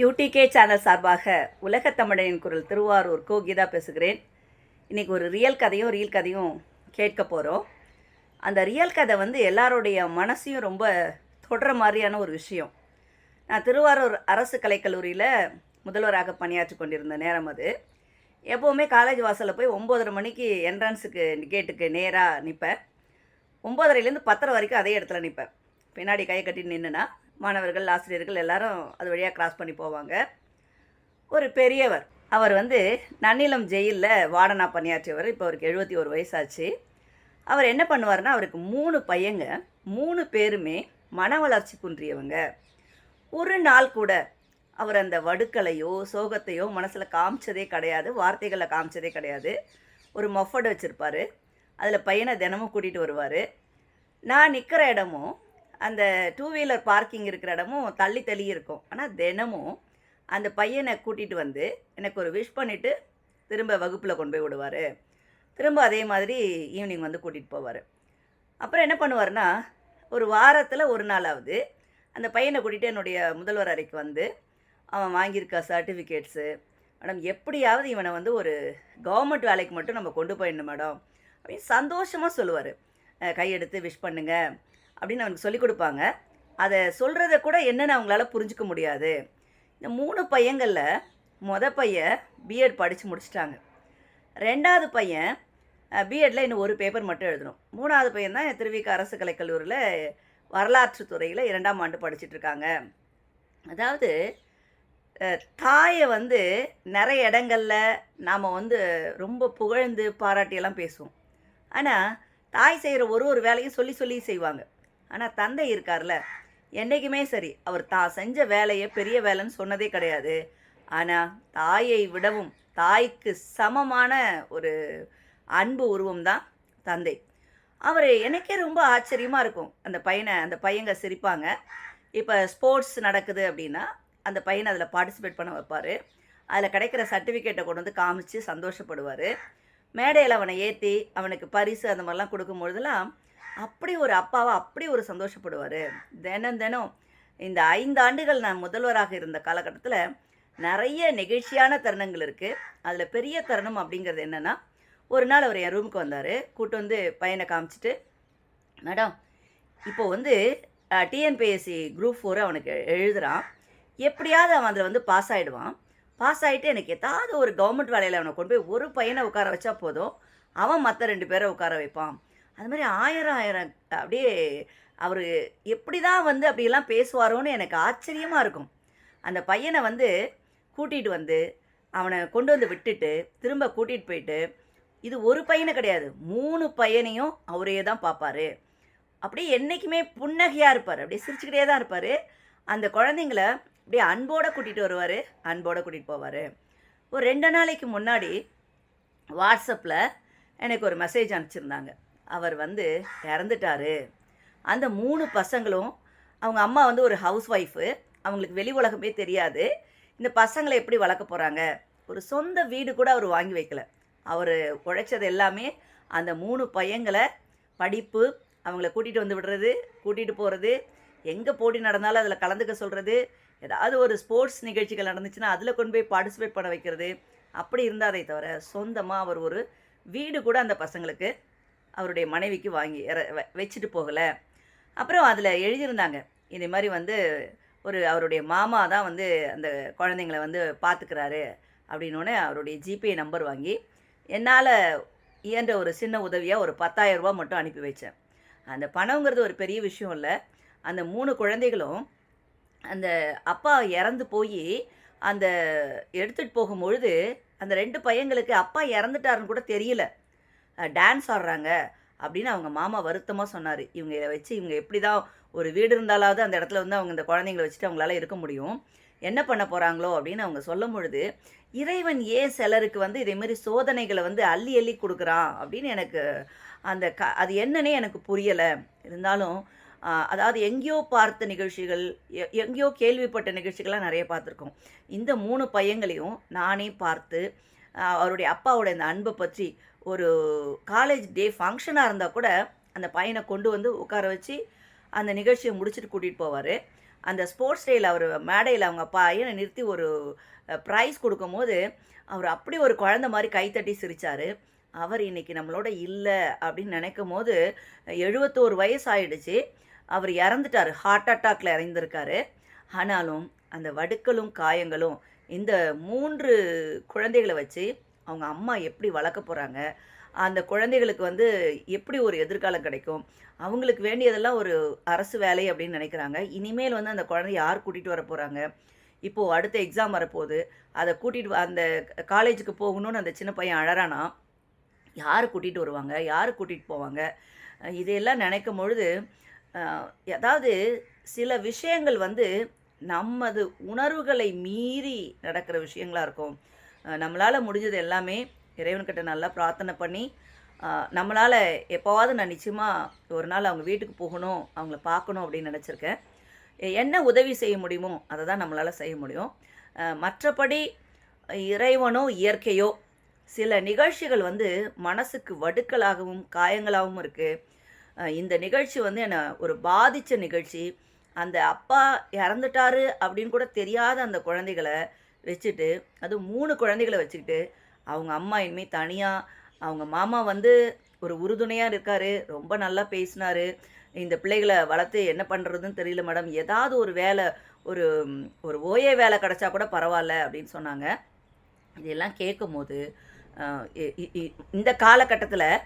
UDK channel சார்பாக உலக தமிழனின் குரல் திருவாரூர் கோ கீதா பேசுகிறேன். இன்றைக்கி ஒரு ரியல் கதையும் ரீல் கதையும் கேட்க போகிறோம் அந்த ரியல் கதை வந்து எல்லாருடைய மனசையும் ரொம்ப தொடுற மாதிரியான ஒரு விஷயம். நான் திருவாரூர் அரசு கலைக்கல்லூரியில் முதல்வராக பணியாற்றி கொண்டிருந்த நேரம் அது. எப்போவுமே காலேஜ் வாசலில் போய் ஒம்போதரை மணிக்கு என்ட்ரன்ஸுக்கு கேட்டுக்கு நேராக நிற்பேன் ஒம்போதரைலேருந்து பத்தரை வரைக்கும் அதே இடத்துல நிற்பேன் பின்னாடி கை கட்டி நின்றுனா மாணவர்கள் ஆசிரியர்கள் எல்லாரும் அது வழியாக கிராஸ் பண்ணி போவாங்க. ஒரு பெரியவர் அவர் வந்து நன்னிலம் ஜெயிலில் வார்டனாக பணியாற்றியவர் இப்போ அவருக்கு எழுபத்தி ஒரு வயசாச்சு. அவர் என்ன பண்ணுவார்னா அவருக்கு மூணு பையங்க மூணு பேருமே மன வளர்ச்சி குன்றியவங்க. ஒரு நாள் கூட அவர் அந்த வடுக்கலையோ சோகத்தையோ மனசில் காமிச்சதே கிடையாது வார்த்தைகளில் காமிச்சதே கிடையாது. ஒரு மொஃபட் வச்சுருப்பார். அதில் பையனை தினமும் கூட்டிகிட்டு வருவார். நான் நிற்கிற இடமும் அந்த டூ வீலர் பார்க்கிங் இருக்கிற இடமும் தள்ளி தள்ளி இருக்கும். ஆனால் தினமும் அந்த பையனை கூட்டிகிட்டு வந்து எனக்கு ஒரு விஷ் பண்ணிவிட்டு திரும்ப வகுப்பில் கொண்டு போய் விடுவார். திரும்ப அதே மாதிரி ஈவினிங் வந்து கூட்டிகிட்டு போவார். அப்புறம் என்ன பண்ணுவார்னா ஒரு வாரத்தில் ஒரு நாளாவது அந்த பையனை கூட்டிகிட்டு என்னுடைய முதல்வர் அறைக்கு வந்து அவன் வாங்கியிருக்க சர்டிஃபிகேட்ஸு மேடம் எப்படியாவது இவனை வந்து ஒரு கவர்மெண்ட் வேலைக்கு மட்டும் நம்ம கொண்டு போயிடணும் மேடம். அப்படின்னு சந்தோஷமாக சொல்லுவார். கையெடுத்து விஷ் பண்ணுங்கள் அப்படின்னு அவனுக்கு சொல்லிக் கொடுப்பாங்க. அதை சொல்கிறத கூட என்னென்னு அவங்களால புரிஞ்சுக்க முடியாது. இந்த மூணு பையங்களில் மொத பையன் பிஎட் படித்து முடிச்சிட்டாங்க. ரெண்டாவது பையன் பிஎட்டில் இன்னும் ஒரு பேப்பர் மட்டும் எழுதணும். மூணாவது பையன் தான் திருவிக அரசு கலைக்கல்லூரியில் வரலாற்று துறையில் இரண்டாம் ஆண்டு படிச்சிட்டு இருக்காங்க. அதாவது தாயை வந்து நிறைய இடங்களில் நாம் வந்து ரொம்ப புகழ்ந்து பாராட்டியெல்லாம் பேசுவோம். ஆனால் தாய் செய்கிற ஒரு ஒரு வேலையும் சொல்லி சொல்லி செய்வாங்க. ஆனால் தந்தை இருக்கார்ல. என்றைக்குமே சரி அவர் தான் செஞ்ச வேலையை பெரிய வேலைன்னு சொன்னதே கிடையாது. ஆனால் தாயை விடவும் தாய்க்கு சமமான ஒரு அன்பு உருவம் தான் தந்தை. அவர் எனக்கே ரொம்ப ஆச்சரியமாக இருக்கும். அந்த பையனை அந்த பையங்க சிரிப்பாங்க. இப்போ ஸ்போர்ட்ஸ் நடக்குது அப்படின்னா அந்த பையனை அதில் பார்ட்டிசிபேட் பண்ண வைப்பார். அதில் கிடைக்கிற சர்டிஃபிகேட்டை கொண்டு வந்து காமிச்சு சந்தோஷப்படுவார். மேடையில் அவனை ஏற்றி அவனுக்கு பரிசு அந்த மாதிரிலாம் கொடுக்கும்பொழுதெல்லாம் அப்படி ஒரு அப்பாவை அப்படி ஒரு சந்தோஷப்படுவார். தினம் தினம் இந்த ஐந்து ஆண்டுகள் நான் முதல்வராக இருந்த காலகட்டத்தில் நிறைய நெகிழ்ச்சியான தருணங்கள் இருக்குது அதில் பெரிய தருணம் அப்படிங்கிறது என்னென்னா ஒரு நாள் அவர் என் ரூமுக்கு வந்தார். கூட்டு வந்து பையனை காமிச்சிட்டு மேடம் இப்போ வந்து டிஎன்பிஎஸ்சி குரூப் ஃபோர் அவனுக்கு எழுதுகிறான் எப்படியாவது அவன் அதில் வந்து பாஸ் ஆகிடுவான் பாஸ் ஆகிட்டு எனக்கு ஏதாவது ஒரு கவர்மெண்ட் வேலையில் அவனை கொண்டு போய் ஒரு பையனை உட்கார வச்சா போதும். அவன் மற்ற ரெண்டு பேரை உட்கார வைப்பான். அது மாதிரி ஆயிரம் ஆயிரம் அப்படியே அவர் எப்படி தான் வந்து அப்படியெல்லாம் பேசுவாரோன்னு எனக்கு ஆச்சரியமாக இருக்கும். அந்த பையனை வந்து கூட்டிகிட்டு வந்து அவனை கொண்டு வந்து விட்டுட்டு திரும்ப கூட்டிகிட்டு போயிட்டு இது ஒரு பையனை கிடையாது மூணு பையனையும் அவரே தான் பார்ப்பாரு அப்படியே என்றைக்குமே புன்னகையாக இருப்பார் அப்படியே சிரிச்சுக்கிட்டே தான் இருப்பார். அந்த குழந்தைங்கள அப்படியே அன்போடு கூட்டிகிட்டு வருவார் அன்போடு கூட்டிகிட்டு போவார். ஒரு ரெண்டு நாளைக்கு முன்னாடி வாட்ஸ்அப்பில் எனக்கு ஒரு மெசேஜ் அனுப்பிச்சிருந்தாங்க. அவர் வந்து இறந்துட்டாரு. அந்த மூணு பசங்களும் அவங்க அம்மா வந்து ஒரு ஹவுஸ் ஒய்ஃபு அவங்களுக்கு வெளி உலகமே தெரியாது. இந்த பசங்களை எப்படி வளர்க்க போகிறாங்க ஒரு சொந்த வீடு கூட அவர் வாங்கி வைக்கல. அவர் உழைச்சது எல்லாமே அந்த மூணு பையங்களை படிப்பு அவங்கள கூட்டிகிட்டு வந்து விடுறது கூட்டிகிட்டு போகிறது எங்கே போட்டி நடந்தாலும் அதில் கலந்துக்க சொல்கிறது ஏதாவது ஒரு ஸ்போர்ட்ஸ் நிகழ்ச்சிகள் நடந்துச்சுன்னா அதில் கொண்டு போய் பார்ட்டிசிபேட் பண்ண வைக்கிறது. அப்படி இருந்தாதே தவிர சொந்தமாக அவர் ஒரு வீடு கூட அந்த பசங்களுக்கு அவருடைய மனைவிக்கு வாங்கி வச்சுட்டு போகலை. அப்புறம் அதில் எழுதியிருந்தாங்க. இதே மாதிரி வந்து ஒரு அவருடைய மாமா தான் வந்து அந்த குழந்தைங்களை வந்து பார்த்துக்கிறாரு அப்படின்னோடனே அவருடைய ஜிபே நம்பர் வாங்கி என்னால் இயன்ற ஒரு சின்ன உதவியாக ஒரு பத்தாயிரரூபா மட்டும் அனுப்பி வச்சேன். அந்த பணங்கிறது ஒரு பெரிய விஷயம் இல்லை. அந்த மூணு குழந்தைகளும் அந்த அப்பா இறந்து போய் அந்த எடுத்துகிட்டு போகும்பொழுது அந்த ரெண்டு பையங்களுக்கு அப்பா இறந்துட்டாருன்னு கூட தெரியல. டான்ஸ் ஆடுறாங்க அப்படின்னு அவங்க மாமா வருத்தமாக சொன்னார். இவங்க இதை வச்சு இவங்க எப்படி தான் ஒரு வீடு இருந்தாலாவது அந்த இடத்துல வந்து அவங்க இந்த குழந்தைங்கள வச்சுட்டு அவங்களால இருக்க முடியும். என்ன பண்ண போகிறாங்களோ அப்படின்னு அவங்க சொல்லும் பொழுது இறைவன் ஏன் சிலருக்கு வந்து இதேமாரி சோதனைகளை வந்து அள்ளி அள்ளி கொடுக்குறான் அப்படின்னு எனக்கு அந்த க அது என்னன்னே எனக்கு புரியலை. இருந்தாலும் அதாவது எங்கேயோ பார்த்த நிகழ்ச்சிகள் எ- எங்கேயோ கேள்விப்பட்ட நிகழ்ச்சிகள்லாம் நிறைய பார்த்துருக்கோம். இந்த மூணு பையங்களையும் நானே பார்த்து அவருடைய அப்பாவோட இந்த அன்பை பற்றி ஒரு காலேஜ் டே ஃபங்க்ஷனாக இருந்தால் கூட அந்த பையனை கொண்டு வந்து உட்கார வச்சு அந்த நிகழ்ச்சியை முடிச்சுட்டு கூட்டிகிட்டு போவார். அந்த ஸ்போர்ட்ஸ் டேயில் அவர் மேடையில் அவங்க பையனை நிறுத்தி ஒரு ப்ரைஸ் கொடுக்கும்போது அவர் அப்படி ஒரு குழந்த மாதிரி கைத்தட்டி சிரித்தார் அவர் இன்னைக்கு நம்மளோட இல்லை அப்படின்னு நினைக்கும் போது எழுபத்தோரு வயசு ஆயிடுச்சு. அவர் இறந்துட்டார். ஹார்ட் அட்டாக்ல இறந்திருக்காரு. ஆனாலும் அந்த வடுக்களும் காயங்களும் இந்த மூன்று குழந்தைகளை வச்சு அவங்க அம்மா எப்படி வளர்க்க போகிறாங்க அந்த குழந்தைகளுக்கு வந்து எப்படி ஒரு எதிர்காலம் கிடைக்கும் அவங்களுக்கு வேண்டியதெல்லாம் ஒரு அரசு வேலை அப்படின்னு நினைக்கிறாங்க. இனிமேல் வந்து அந்த குழந்தை யார் கூட்டிகிட்டு வர போகிறாங்க இப்போது அடுத்த எக்ஸாம் வரப்போகுது. அதை கூட்டிகிட்டு அந்த காலேஜுக்கு போகணும்னு அந்த சின்ன பையன் அழறானா யார் கூட்டிகிட்டு வருவாங்க? யார் கூட்டிகிட்டு போவாங்க? இதையெல்லாம் நினைக்கும் பொழுது அஹ், அதாவது சில விஷயங்கள் வந்து நமது உணர்வுகளை மீறி நடக்கிற விஷயங்களாக இருக்கும். நம்மளால் முடிஞ்சது எல்லாமே இறைவன்கிட்ட நல்லா பிரார்த்தனை பண்ணி நம்மளால் எப்போவாவது நான் நிச்சயமாக ஒரு நாள் அவங்க வீட்டுக்கு போகணும் அவங்கள பார்க்கணும் அப்படின்னு நினச்சிருக்கேன். என்ன உதவி செய்ய முடியுமோ அதை தான் நம்மளால் செய்ய முடியும். மற்றபடி இறைவனோ இயற்கையோ சில நிகழ்ச்சிகள் வந்து மனசுக்கு வடுக்கலாகவும் காயங்களாகவும் இருக்குது இந்த நிகழ்ச்சி வந்து என்னை ஒரு பாதித்த நிகழ்ச்சி. அந்த அப்பா இறந்துட்டாரு அப்படின்னு கூட தெரியாத அந்த குழந்தைகளை வச்சுட்டு அது மூணு குழந்தைகளை வச்சுக்கிட்டு அவங்க அம்மா இனிமேல் தனியாக அவங்க மாமா வந்து ஒரு உறுதுணையாக இருக்காரு ரொம்ப நல்லா பேசினாரு. இந்த பிள்ளைகளை வளர்த்து என்ன பண்ணுறதுன்னு தெரியல மேடம். ஏதாவது ஒரு வேலை ஒரு ஒரு ஓய வேலை கிடச்சா கூட பரவாயில்ல அப்படின்னு சொன்னாங்க. இதெல்லாம் கேட்கும்போது போது இந்த காலகட்டத்தில்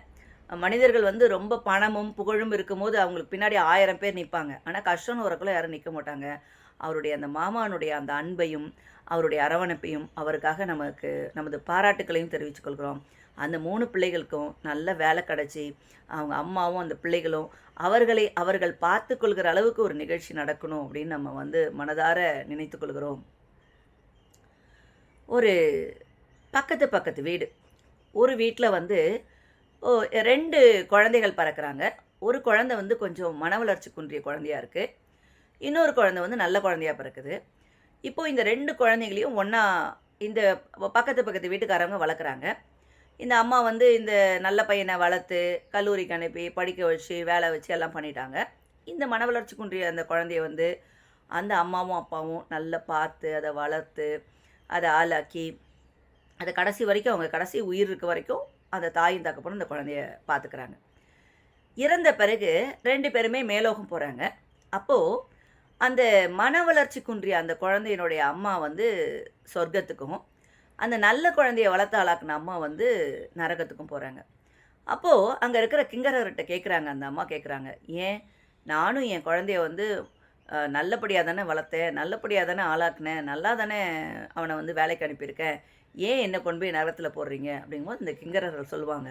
மனிதர்கள் வந்து ரொம்ப பணமும் புகழும் இருக்கும்போது அவங்களுக்கு பின்னாடி ஆயிரம் பேர் நிற்பாங்க ஆனால் கஷ்டம்னு வரக்குள்ள யாரும் நிற்க மாட்டாங்க. அவருடைய அந்த மாமானுடைய அந்த அன்பையும் அவருடைய அரவணைப்பையும் அவருக்காக நமக்கு நமது பாராட்டுக்களையும் தெரிவித்துக்கொள்கிறோம் அந்த மூணு பிள்ளைகளுக்கும் நல்ல வேலை கிடச்சி அவங்க அம்மாவும் அந்த பிள்ளைகளும் அவர்களை அவர்கள் பார்த்து கொள்கிற அளவுக்கு ஒரு நிகழ்ச்சி நடக்கணும் அப்படின்னு நம்ம வந்து மனதார நினைத்து கொள்கிறோம். ஒரு பக்கத்து பக்கத்து வீடு. ஒரு வீட்டில் வந்து ரெண்டு குழந்தைகள் பறக்கிறாங்க. ஒரு குழந்தை வந்து கொஞ்சம் மன வளர்ச்சி குன்றிய குழந்தையாக இருக்குது இன்னொரு குழந்தை வந்து நல்ல குழந்தையா பிறக்குது. இப்போது இந்த ரெண்டு குழந்தைகளையும் ஒன்றா இந்த பக்கத்து பக்கத்து வீட்டுக்காரங்க வளர்க்குறாங்க இந்த அம்மா வந்து இந்த நல்ல பையனை வளர்த்து கல்லூரிக்கு அனுப்பி படிக்க வச்சு வேலை வச்சு எல்லாம் பண்ணிட்டாங்க. இந்த மன வளர்ச்சி குன்றிய அந்த குழந்தைய வந்து அந்த அம்மாவும் அப்பாவும் நல்லா பார்த்து அதை வளர்த்து அதை ஆளாக்கி அதை கடைசி வரைக்கும் அவங்க கடைசி உயிர் இருக்க வரைக்கும் அந்த தாயும் தகப்பனும் அந்த குழந்தைய பார்த்துக்கிறாங்க இறந்த பிறகு ரெண்டு பேருமே மேலோகம் போகிறாங்க அப்போது அந்த மன வளர்ச்சி குன்றிய அந்த குழந்தையினுடைய அம்மா வந்து சொர்க்கத்துக்கும் அந்த நல்ல குழந்தைய வளர்த்து ஆளாக்குன அம்மா வந்து நரகத்துக்கும் போகிறாங்க அப்போது அங்கே இருக்கிற கிங்கரர்கிட்ட கேட்குறாங்க அந்த அம்மா கேட்குறாங்க ஏன் நானும் என் குழந்தைய வந்து நல்லபடியாக தானே வளர்த்தேன் நல்லபடியாக தானே ஆளாக்குனேன் நல்லா தானே அவனை வந்து வேலைக்கு அனுப்பியிருக்கேன் ஏன் என்னை கொண்டு போய் நகரத்தில் போடுறீங்க? அப்படிங்கும்போது இந்த கிங்கரர்கள் சொல்லுவாங்க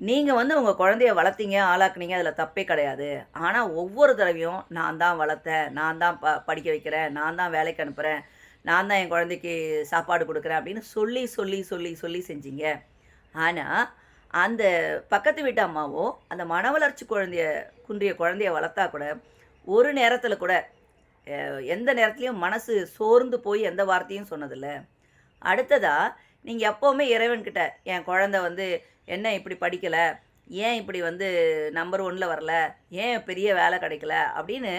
நீங்கள் வந்து உங்கள் குழந்தைய வளர்த்தீங்க ஆளாக்குனீங்க அதில் தப்பே கிடையாது. ஆனால் ஒவ்வொரு தடவையும் நான் தான் வளர்த்தேன் நான் தான் ப படிக்க வைக்கிறேன் நான் தான் வேலைக்கு அனுப்புகிறேன் நான் தான் என் குழந்தைக்கு சாப்பாடு கொடுக்குறேன் அப்படின்னு சொல்லி சொல்லி சொல்லி சொல்லி செஞ்சீங்க. ஆனால் அந்த பக்கத்து வீட்டு அம்மாவோ அந்த மன வளர்ச்சி குழந்தைய குன்றிய குழந்தைய வளர்த்தா கூட ஒரு நேரத்தில் கூட எந்த நேரத்துலையும் மனசு சோர்ந்து போய் எந்த வார்த்தையும் சொன்னதில்லை. அடுத்ததா நீங்கள் எப்போவுமே இறைவன்கிட்ட என் குழந்தை வந்து என்ன இப்படி படிக்கலை? ஏன் இப்படி வந்து நம்பர் ஒன்னில் வரல? ஏன் பெரிய வேலை கிடைக்கல? அப்படின்னு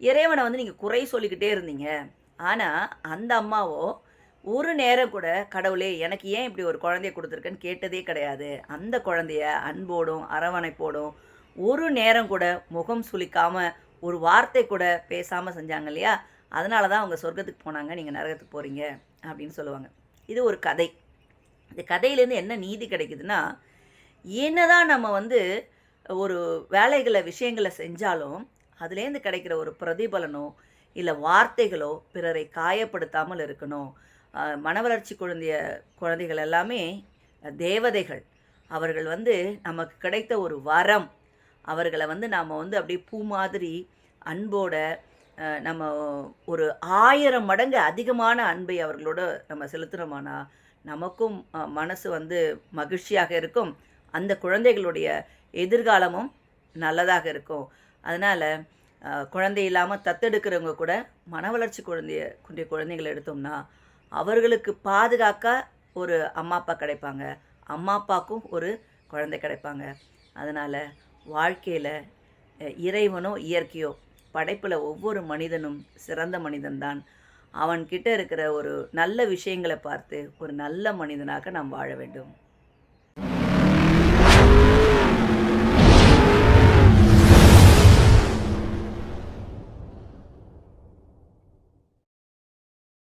இறைவனை வந்து நீங்கள் குறை சொல்லிக்கிட்டே இருந்தீங்க. ஆனால் அந்த அம்மாவோ ஒரு நேரம் கூட கடவுளே எனக்கு ஏன் இப்படி ஒரு குழந்தைய கொடுத்துருக்கேன்னு கேட்டதே கிடையாது. அந்த குழந்தைய அன்போடும் அரவணைப்போடும் ஒரு நேரம் கூட முகம் சுளிக்காமல் ஒரு வார்த்தை கூட பேசாமல் செஞ்சாங்க இல்லையா? அதனால தான் அவங்க சொர்க்கத்துக்கு போனாங்க நீங்கள் நரகத்துக்கு போகிறீங்க அப்படின்னு சொல்லுவாங்க. இது ஒரு கதை. இந்த கதையிலேருந்து என்ன நீதி கிடைக்குதுன்னா என்னதான் நம்ம வந்து ஒரு வேலைகளை விஷயங்களை செஞ்சாலும் அதுலேருந்து கிடைக்கிற ஒரு பிரதிபலனோ இல்லை வார்த்தைகளோ பிறரை காயப்படுத்தாமல் இருக்கணும். மனவளர்ச்சி மன வளர்ச்சி குழந்தைய குழந்தைகள் எல்லாமே தேவதைகள். அவர்கள் வந்து நமக்கு கிடைத்த ஒரு வரம். அவர்களை வந்து நாம் வந்து அப்படியே பூ மாதிரி அன்போட நம்ம ஒரு ஆயிரம் மடங்கு அதிகமான அன்பை அவர்களோட நம்ம செலுத்துகிறோமானா நமக்கும் மனசு வந்து மகிழ்ச்சியாக இருக்கும். அந்த குழந்தைகளுடைய எதிர்காலமும் நல்லதாக இருக்கும். அதனால் குழந்தை இல்லாமல் தத்தெடுக்கிறவங்க கூட மன வளர்ச்சி குழந்தைய குன்றிய குழந்தைகளை எடுத்தோம்னா அவர்களுக்கு பாதுகாக்க ஒரு அம்மா அப்பா கிடைப்பாங்க. அம்மா அப்பாவுக்கும் ஒரு குழந்தை கிடைப்பாங்க. அதனால் வாழ்க்கையில் இறைவனோ இயற்கையோ படைப்பில் ஒவ்வொரு மனிதனும் சிறந்த மனிதன்தான். அவன்கிட்ட இருக்கிற ஒரு நல்ல விஷயங்களை பார்த்து ஒரு நல்ல மனிதனாக நாம் வாழ வேண்டும்.